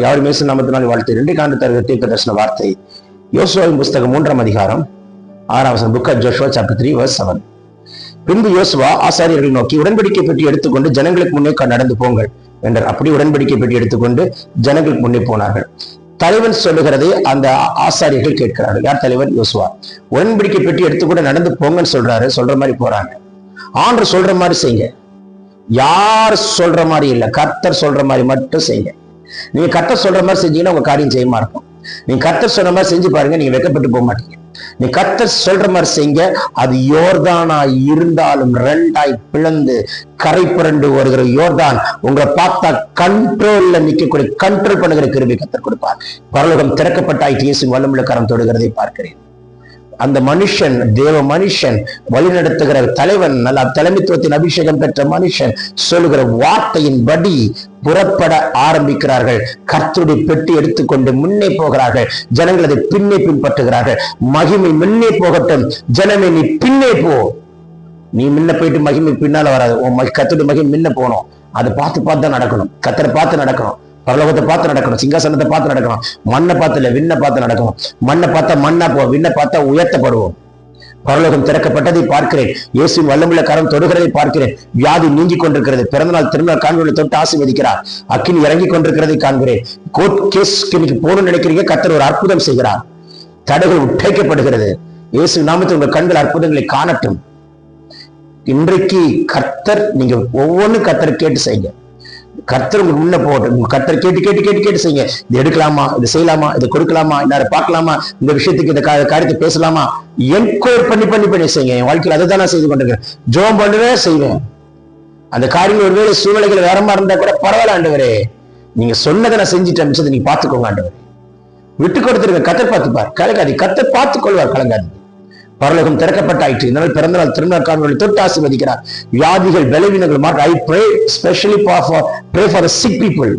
யாரும் மேசு நாமத்தினால் வாழ்த்து. ரெண்டு காண்டு தருகிற தீர்க்க தரிசன வார்த்தை. யோசுவாவின் புஸ்தகம் மூன்றாம் அதிகாரம் ஆறாம் வசனம் book of Joshua chapter three verse seven பின்பு யோசுவா ஆசாரியர்களை நோக்கி உடன்படிக்கை பெட்டி எடுத்துக்கொண்டு ஜனங்களுக்கு முன்னே நடந்து போங்கள் என்றார். அப்படி உடன்படிக்கை பெட்டி எடுத்துக்கொண்டு ஜனங்களுக்கு முன்னே போனார்கள். தலைவன் சொல்லுகிறதை அந்த ஆசாரியர்கள் கேட்கிறார்கள். யார் தலைவன் யோசுவா. உடன்படிக்கை பெட்டி எடுத்துக்கொண்டு நடந்து போங்கன்னு சொல்றாரு. சொல்ற மாதிரி போறாங்க. ஆண்டு சொல்ற மாதிரி செய்யுங்க. யார் சொல்ற மாதிரி இல்லை கர்த்தர் சொல்ற மாதிரி மட்டும் செய்யுங்க. நீங்க கர்த்தர் சொல்ற மாதிரி செஞ்சீங்கன்னா உங்க காரியம் செய்யமா இருக்கும். நீங்க கத்த சொல்ற மாதிரி செஞ்சு பாருங்க நீங்க வெக்கப்பட்டு போக மாட்டீங்க. நீ கத்த சொல்ற மாதிரி செய்யுங்க அது யோர்தானா இருந்தாலும் ரெண்டாய் பிளந்து கரை புரண்டு வருகிற யோர்தான் உங்களை பார்த்தா கண்ட்ரோல்ல நிக்கக்கூடிய கண்ட்ரோல் பண்ணுகிற கிருபி கத்தர் கொடுப்பார். பரலோகம் திறக்கப்பட்டாயிட்டு இயேசு வல்லமுள்ள கரம் தொடுகிறதை பார்க்கிறேன். அந்த மனுஷன் தேவ மனுஷன் வழிநடத்துகிற தலைவன் நல்ல தலைமைத்துவத்தின் அபிஷேகம் பெற்ற மனுஷன் சொல்லுகிற வார்த்தையின் படி புறப்பட ஆரம்பிக்கிறார்கள். கர்த்தருடைய பெட்டி எடுத்துக்கொண்டு முன்னே போகிறார்கள். ஜனங்கள் அதை பின்னே பின்பற்றுகிறார்கள். மகிமை முன்னே போகட்டும். ஜனமே நீ பின்னே போ. நீ முன்ன போயிட்டு மகிமை பின்னால வராது. உன் மகி- மகிமை முன்ன போகணும். அதை பார்த்து பார்த்து தான் நடக்கணும். கத்தரை பார்த்து நடக்கணும். பரலோகத்தை பார்த்து நடக்கணும் சிங்காசனத்தை பார்த்து நடக்கணும் மண்ணை பார்த்து இல்லை விண்ணை பார்த்து நடக்கணும். மண்ணை பார்த்தா மண்ணா போவோம் விண்ணை பார்த்தா உயர்த்தப்படுவோம். பரலோகம் திறக்கப்பட்டதை பார்க்கிறேன். இயேசுவின் வல்லமுள்ள கரம் தொடுகிறதை பார்க்கிறேன். வியாதி நீங்கி கொண்டிருக்கிறது. பிறந்தநாள் திருநாள் காண்களை தொட்டு ஆசிர்வதிக்கிறார். அக்கினி இறங்கி கொண்டிருக்கிறதை காண்கிறேன். கோர்ட் கேஸ் இன்னைக்கு போகணும்னு நினைக்கிறீங்க? கத்தர் ஒரு அற்புதம் செய்கிறார். தடைகள் உட்டைக்கப்படுகிறது இயேசு நாமத்தில் உங்கள் கண்கள் அற்புதங்களை காணட்டும். இன்றைக்கு கர்த்தர் நீங்க ஒவ்வொன்றும் கர்த்தர் கேட்டு செய்யுங்க. கர்த்தர் உங்களுக்கு போட்டு உங்க கர்த்தர் கேட்டு கேட்டு கேட்டு கேட்டு செய்யுங்க. இது எடுக்கலாமா? இது செய்யலாமா? இது கொடுக்கலாமா? இன்னார பார்க்கலாமா? இந்த விஷயத்துக்கு இந்த காரியத்தை பேசலாமா? என்கொயர் பண்ணி பண்ணி பண்ணி செய்யுங்க. என் வாழ்க்கையில் அதை தான் நான் செய்து கொண்டிருக்கேன் ஜோம் பண்ணுவேன் செய்வேன். அந்த காரியங்கள் ஒருவேளை சூழ்நிலைகள் வேறமா இருந்தா கூட பரவாயில்ல ஆண்டவரே. நீங்க சொன்னதை நான் செஞ்சுட்டேன் மிச்சத்தை நீங்க பாத்துக்கோங்க ஆண்டவர். விட்டு கொடுத்துருங்க கத்தை பார்த்துப்பார். கலங்காதி கத்தை பார்த்துக் கொள்வார் கலங்காதி பரலோகம் திறக்கப்பட்டாயிற்று. இதனால் பிறந்த நாள் திருநாள் காண்களை தொட்டு ஆசீர்வதிக்கிறார். வியாதிகள் பலவீனங்கள் மாற்ற I pray specially for pray for sick people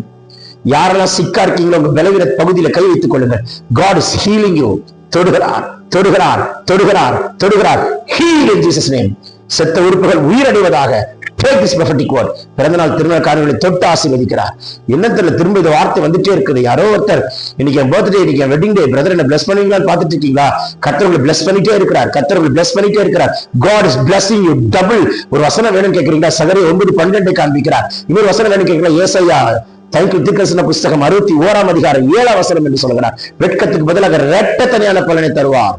யாரெல்லாம் சிக்கா இருக்கீங்களோ உங்க பலவீன பகுதியில கை வைத்துக் கொள்ளுங்க காட் இஸ் ஹீலிங் யூ தொடுகிறார் தொடுகிறார் தொடுகிறார் தொடுகிறார். ஹீல் இன் ஜீசஸ் நேம் செத்த உறுப்புகள் உயிரடைவதாக பிறந்தநாள் this prophetic word. பிறந்த நாள் காரியங்களை தொட்டு ஆசீர்வதிக்கிறார். என்னத்துல திரும்ப இந்த வார்த்தை வந்துட்டே இருக்குது. யாரோ ஒருத்தர் இன்னைக்கு என் பர்த்டே இன்னைக்கு என் வெட்டிங் டே பிரதர் என்ன பிளஸ் பண்ணுவீங்களான்னு பார்த்துட்டு இருக்கீங்களா கத்தவங்களை பிளஸ் பண்ணிட்டே இருக்கிறார். கத்தவங்களை பிளஸ் பண்ணிட்டே இருக்கிறார். God is blessing you double ஒரு வசனம் வேணும் கேட்கிறீங்களா சகரி ஒன்பது பன்னெண்டு காண்பிக்கிறார். இன்னொரு வசனம் வேணும் கேட்கிறீங்களா ஏசையா தைக்கு திக்கசன புஸ்தகம் அறுபத்தி ஓராம் அதிகாரம் ஏழாம் வசனம் என்று சொல்கிறார் வெட்கத்துக்கு பதிலாக தனியான பலனை தருவார்.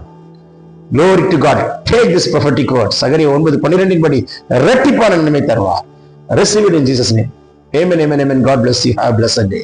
Glory to God. Take this prophetic word. சகரி ஒன்பது பன்னிரெண்டின் படி ரெட்டிப்பான நன்மை தருவார் Receive it in Jesus name. Amen, amen, amen. God bless you. Have a blessed day.